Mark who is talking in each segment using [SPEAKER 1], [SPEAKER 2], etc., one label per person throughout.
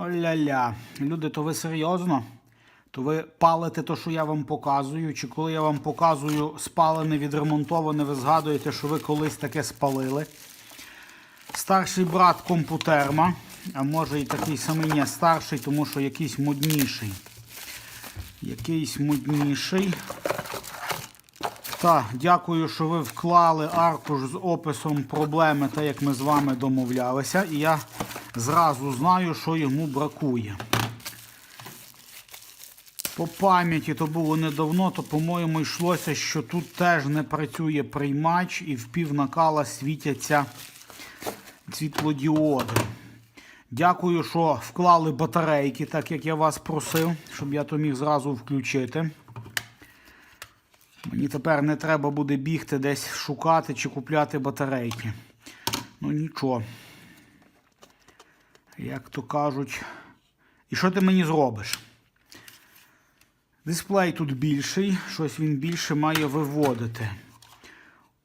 [SPEAKER 1] Оля-ля. Люди, то ви серйозно? То ви палите те, що я вам показую? Чи коли я вам показую спалене, відремонтоване, ви згадуєте, що ви колись таке спалили? Старший брат компутерма, а може і такий самий не старший, тому що якийсь модніший. Якийсь модніший. Так, дякую, що ви вклали аркуш з описом проблеми, так як ми з вами домовлялися. І я зразу знаю, що йому бракує. По пам'яті то було недавно, то, по-моєму, йшлося, що тут теж не працює приймач і в пів накала світяться світлодіоди. Дякую, що вклали батарейки, так як я вас просив, щоб я то міг зразу включити. Мені тепер не треба буде бігти десь шукати чи купляти батарейки. Ну нічого. Як то кажуть. І що ти мені зробиш? Дисплей тут більший, щось він більше має виводити.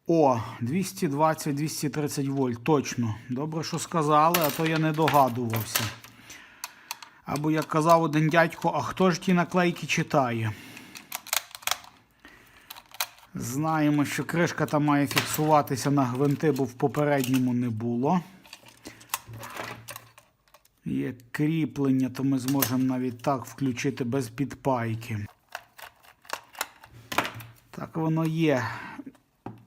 [SPEAKER 1] О, 220-230 вольт, точно. Добре, що сказали, а то я не догадувався. Або як казав один дядько, а хто ж ті наклейки читає? Знаємо, що кришка там має фіксуватися на гвинти, бо в попередньому не було. Є кріплення, то ми зможемо навіть так включити без підпайки. Так воно є.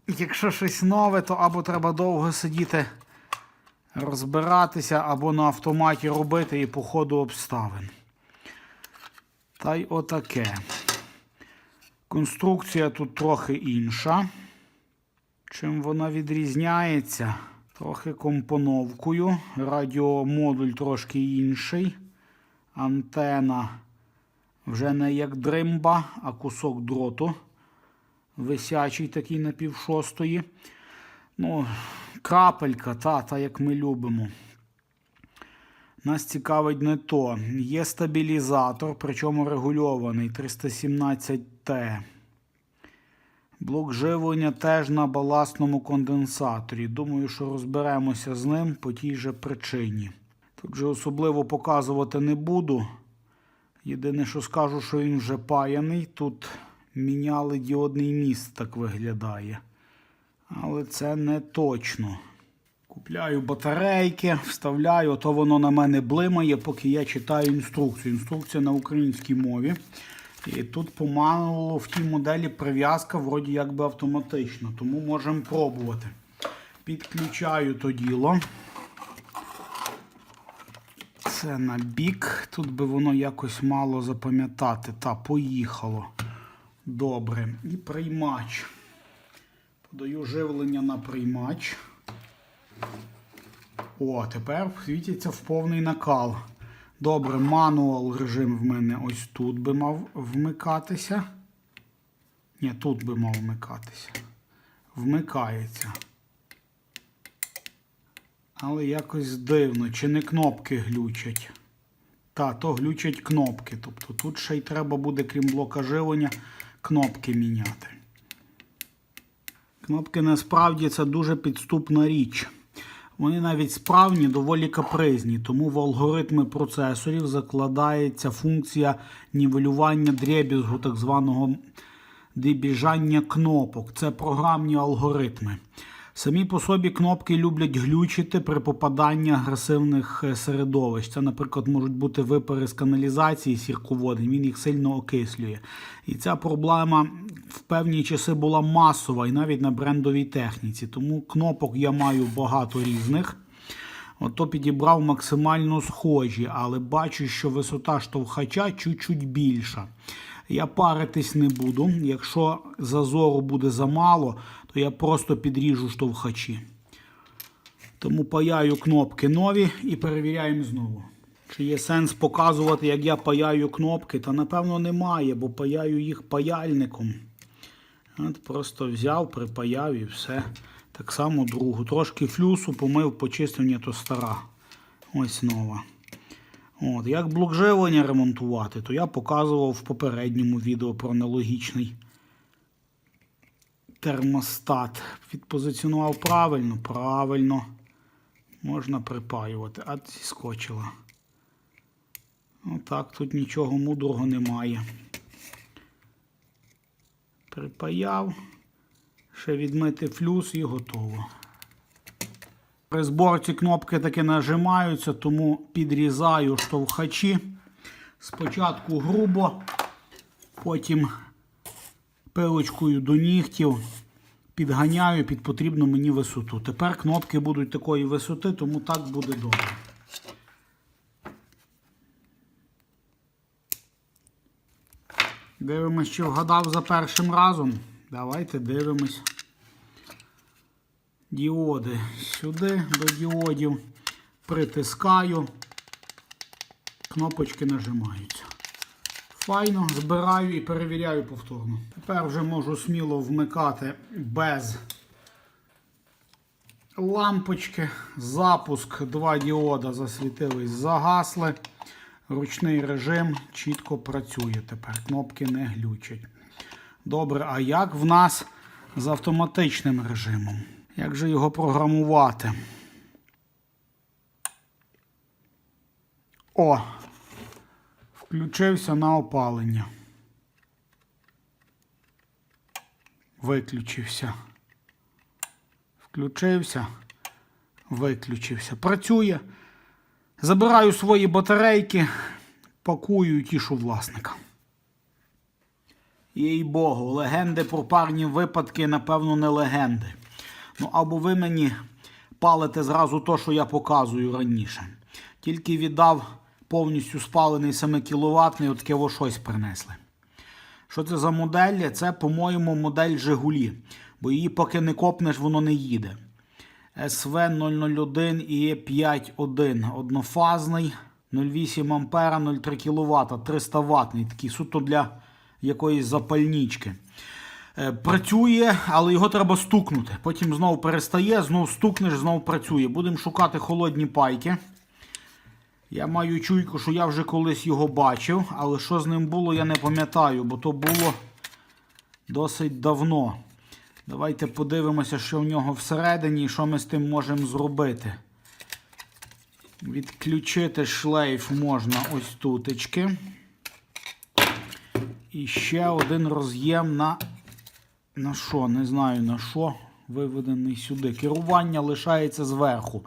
[SPEAKER 1] Якщо щось нове, то або треба довго сидіти, розбиратися, або на автоматі робити і по ходу обставин. Та й отаке. Конструкція тут трохи інша. Чим вона відрізняється? Трохи компоновкою. Радіомодуль трошки інший. Антена вже не як дримба, а кусок дроту. Висячий такий на півшостої. Ну, крапелька, та, та як ми любимо. Нас цікавить не то. Є стабілізатор, причому регульований 317T. Блок живлення теж на баласному конденсаторі. Думаю, що розберемося з ним по тій же причині. Тут же особливо показувати не буду. Єдине, що скажу, що він вже паяний. Тут міняли діодний міст, так виглядає. Але це не точно. Купляю батарейки, вставляю, то воно на мене блимає, поки я читаю інструкцію. Інструкція на українській мові. І тут помалу в тій моделі прив'язка вроді якби автоматична, тому можемо пробувати. Підключаю то діло. Це на бік. Тут би воно якось мало запам'ятати. Та, поїхало. Добре. І приймач. Подаю живлення на приймач. О, тепер світиться в повний накал. Добре, мануал режим в мене ось тут би мав вмикатися. Ні, тут би мав вмикатися. Вмикається. Але якось дивно, чи не кнопки глючать. Та, то глючать кнопки. Тобто тут ще й треба буде, крім блока живлення, кнопки міняти. Кнопки насправді це дуже підступна річ. Вони навіть справні, доволі капризні, тому в алгоритми процесорів закладається функція нівелювання дребізгу, так званого дебіжання кнопок. Це програмні алгоритми. Самі по собі кнопки люблять глючити при попаданні агресивних е, середовищ. Це, наприклад, можуть бути випари з каналізації сірководень, він їх сильно окислює. І ця проблема в певні часи була масова і навіть на брендовій техніці. Тому кнопок я маю багато різних. Ото підібрав максимально схожі, але бачу, що висота штовхача чуть-чуть більша. Я паритись не буду. Якщо зазору буде замало, то я просто підріжу штовхачі. Тому паяю кнопки нові і перевіряємо знову. Чи є сенс показувати, як я паяю кнопки? Та напевно немає, бо паяю їх паяльником. От Просто взяв, припаяв і все. Так само другу. Трошки флюсу помив, почистив, то стара. Ось нова. От, Як блок живлення ремонтувати, то я показував в попередньому відео про аналогічний термостат. Відпозиціонував правильно, правильно. Можна припаювати, а зіскочила. Отак, тут нічого мудрого немає. Припаяв, ще відмити флюс і готово. При зборці кнопки таки нажимаються, тому підрізаю штовхачі. Спочатку грубо, потім пилочкою до нігтів підганяю під потрібну мені висоту. Тепер кнопки будуть такої висоти, тому так буде добре. Дивимось, чи вгадав за першим разом. Давайте дивимось. Діоди сюди до діодів. Притискаю. Кнопочки нажимаються. Файно збираю і перевіряю повторно. Тепер вже можу сміло вмикати без лампочки. Запуск. Два діода засвітились, загасли. Ручний режим чітко працює тепер. Кнопки не глючать. Добре, а як в нас з автоматичним режимом? Як же його програмувати? О! Включився на опалення. Виключився. Включився. Виключився. Працює. Забираю свої батарейки, пакую і тішу власника. Їй Богу, легенди про парні випадки, напевно, не легенди. Ну, або ви мені палите зразу то, що я показую раніше. Тільки віддав повністю спалений 7 кВт, і отаке во щось принесли. Що це за модель? Це, по-моєму, модель Жигулі. Бо її поки не копнеш, воно не їде. СВ001 і 5.1 однофазний, 0,8 ампера, 0,3 кВт, 300 ватний, такий суто для якоїсь запальнички. Е, Працює, але його треба стукнути. Потім знову перестає, знову стукнеш, знову працює. Будемо шукати холодні пайки. Я маю чуйку, що я вже колись його бачив, але що з ним було, я не пам'ятаю, бо то було досить давно. Давайте подивимося, що в нього всередині і що ми з тим можемо зробити. Відключити шлейф можна ось тутечки. І ще один роз'єм на. На що? Не знаю на що. Виведений сюди. Керування лишається зверху.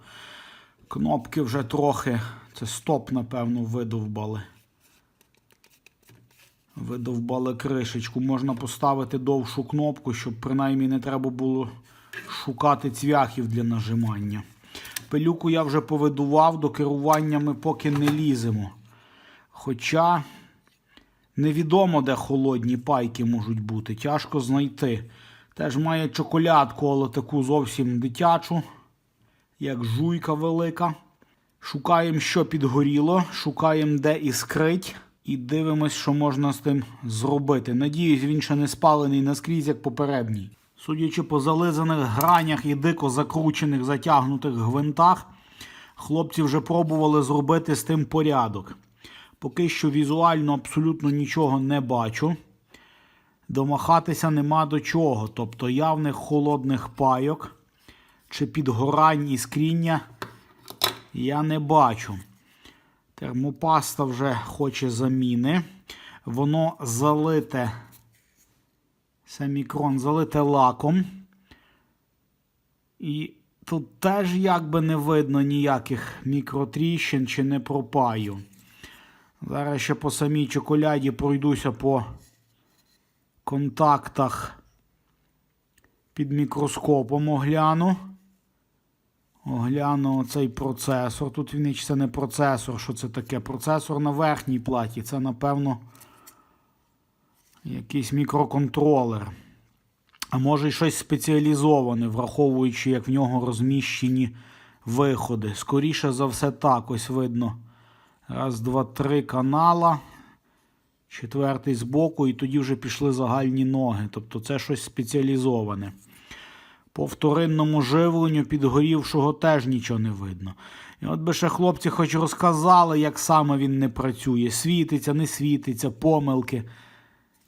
[SPEAKER 1] Кнопки вже трохи. Це стоп, напевно, видовбали. Видовбали кришечку. Можна поставити довшу кнопку, щоб принаймні не треба було шукати цвяхів для нажимання. Пилюку я вже повидував, до керування ми поки не ліземо. Хоча невідомо, де холодні пайки можуть бути. Тяжко знайти. Теж має чоколядку, але таку зовсім дитячу, як жуйка велика. Шукаємо, що підгоріло, шукаємо, де іскрить, і дивимось, що можна з тим зробити. Надіюсь, він ще не спалений наскрізь, як попередній. Судячи по зализаних гранях і дико закручених затягнутих гвинтах, хлопці вже пробували зробити з тим порядок. Поки що візуально абсолютно нічого не бачу. Домахатися нема до чого. Тобто явних холодних пайок чи підгорань і скріння я не бачу. Термопаста вже хоче заміни. Воно залите, семікрон залите лаком. І тут теж якби не видно ніяких мікротріщин чи не пропаю. Зараз ще по самій чоколяді пройдуся по контактах під мікроскопом огляну. Огляну цей процесор. Тут він це не процесор, що це таке? Процесор на верхній платі. Це, напевно, якийсь мікроконтролер. А може й щось спеціалізоване, враховуючи, як в нього розміщені виходи. Скоріше за все, так ось видно. Раз, два, три канала. Четвертий збоку, і тоді вже пішли загальні ноги. Тобто це щось спеціалізоване. По вторинному живленню підгорівшого теж нічого не видно. І от би ще хлопці хоч розказали, як саме він не працює. Світиться, не світиться, помилки.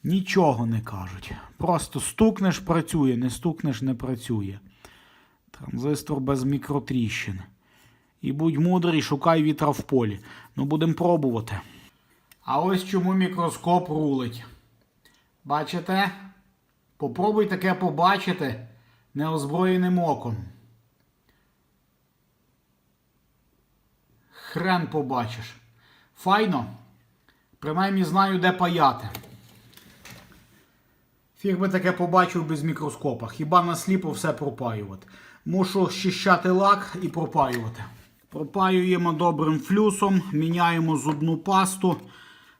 [SPEAKER 1] Нічого не кажуть. Просто стукнеш, працює, не стукнеш, не працює. Транзистор без мікротріщин. І будь мудрий, шукай вітра в полі. Ну, будемо пробувати. А ось чому мікроскоп рулить. Бачите? Попробуй таке побачити неозброєним оком. Хрен побачиш. Файно. Принаймні знаю, де паяти. Фіг би таке побачив без мікроскопа. Хіба насліпо все пропаювати. Мушу щищати лак і пропаювати. Пропаюємо добрим флюсом, міняємо зубну пасту,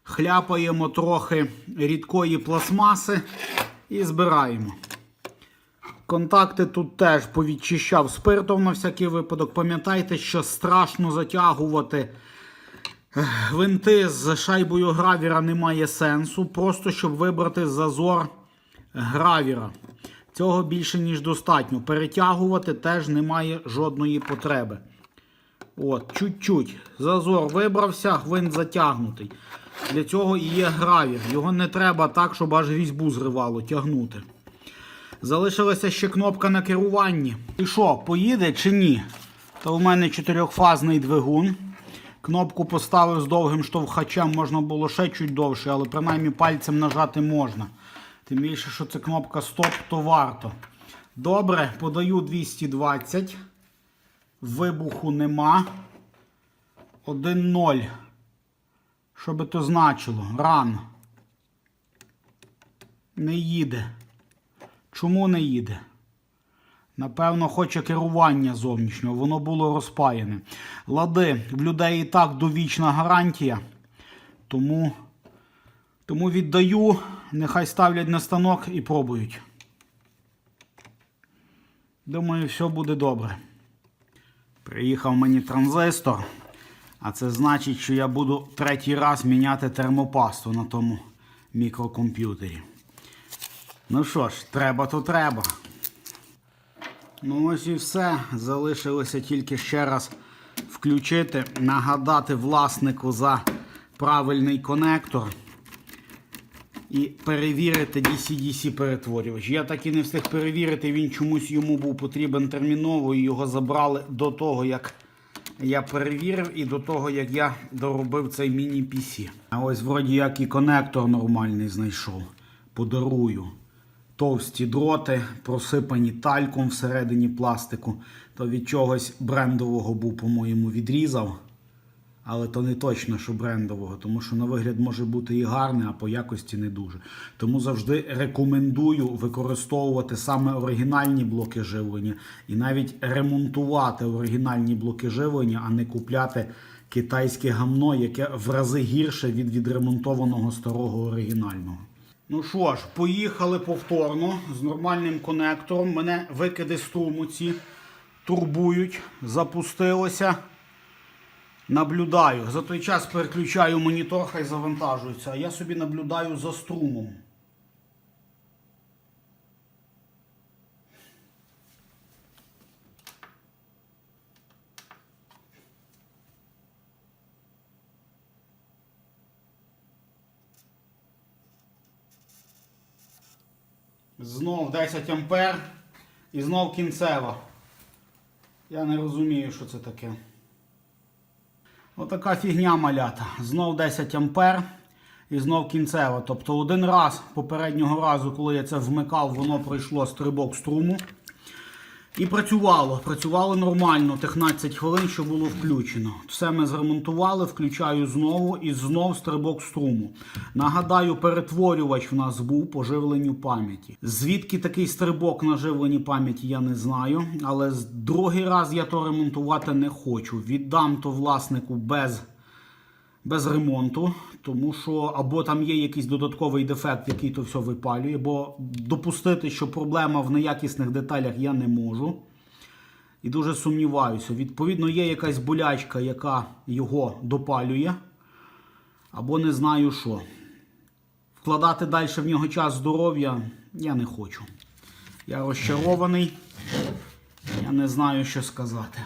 [SPEAKER 1] хляпаємо трохи рідкої пластмаси і збираємо. Контакти тут теж повідчищав спиртом на всякий випадок. Пам'ятайте, що страшно затягувати гвинти з шайбою гравіра немає сенсу, просто щоб вибрати зазор гравіра. Цього більше, ніж достатньо. Перетягувати теж немає жодної потреби. От, чуть-чуть. Зазор вибрався, гвинт затягнутий. Для цього і є гравір. Його не треба так, щоб аж різьбу зривало, тягнути. Залишилася ще кнопка на керуванні. І що, поїде чи ні? То у мене чотирьохфазний двигун. Кнопку поставив з довгим штовхачем, можна було ще чуть довше, але принаймні пальцем нажати можна. Тим більше, що це кнопка стоп, то варто. Добре, подаю 220. Вибуху нема. 1-0. Що би то значило? Ран. Не їде. Чому не їде? Напевно, хоче керування зовнішнього. Воно було розпаяне. Лади, в людей і так довічна гарантія. Тому, тому віддаю, нехай ставлять на станок і пробують. Думаю, все буде добре. Приїхав мені транзистор, а це значить, що я буду третій раз міняти термопасту на тому мікрокомп'ютері. Ну що ж, треба то треба. Ну ось і все. Залишилося тільки ще раз включити, нагадати власнику за правильний конектор і перевірити DC-DC перетворювач. Я так і не встиг перевірити, він чомусь йому був потрібен терміново і його забрали до того, як я перевірив, і до того, як я доробив цей міні-PC. А ось вроді як і конектор нормальний знайшов. Подарую. Товсті дроти, просипані тальком всередині пластику. То від чогось брендового був, по-моєму, відрізав. Але то не точно, що брендового, тому що на вигляд може бути і гарне, а по якості не дуже. Тому завжди рекомендую використовувати саме оригінальні блоки живлення і навіть ремонтувати оригінальні блоки живлення, а не купляти китайське гамно, яке в рази гірше від відремонтованого старого оригінального. Ну що ж, поїхали повторно з нормальним конектором. Мене викиди струму ці турбують, запустилося. Наблюдаю. За той час переключаю монітор, хай завантажується, а я собі наблюдаю за струмом. Знов 10 ампер і знов кінцева. Я не розумію, що це таке. Отака фігня малята. Знов 10 ампер і знов кінцева. Тобто один раз попереднього разу, коли я це вмикав, воно пройшло стрибок струму. І працювало. Працювало нормально, 15 хвилин, що було включено. Все ми зремонтували, включаю знову і знов стрибок струму. Нагадаю, перетворювач в нас був по живленню пам'яті. Звідки такий стрибок на живленні пам'яті, я не знаю. Але другий раз я то ремонтувати не хочу. Віддам то власнику без без ремонту, тому що або там є якийсь додатковий дефект, який то все випалює, бо допустити, що проблема в неякісних деталях я не можу. І дуже сумніваюся. Відповідно, є якась болячка, яка його допалює, або не знаю що. Вкладати далі в нього час здоров'я я не хочу. Я розчарований, я не знаю, що сказати.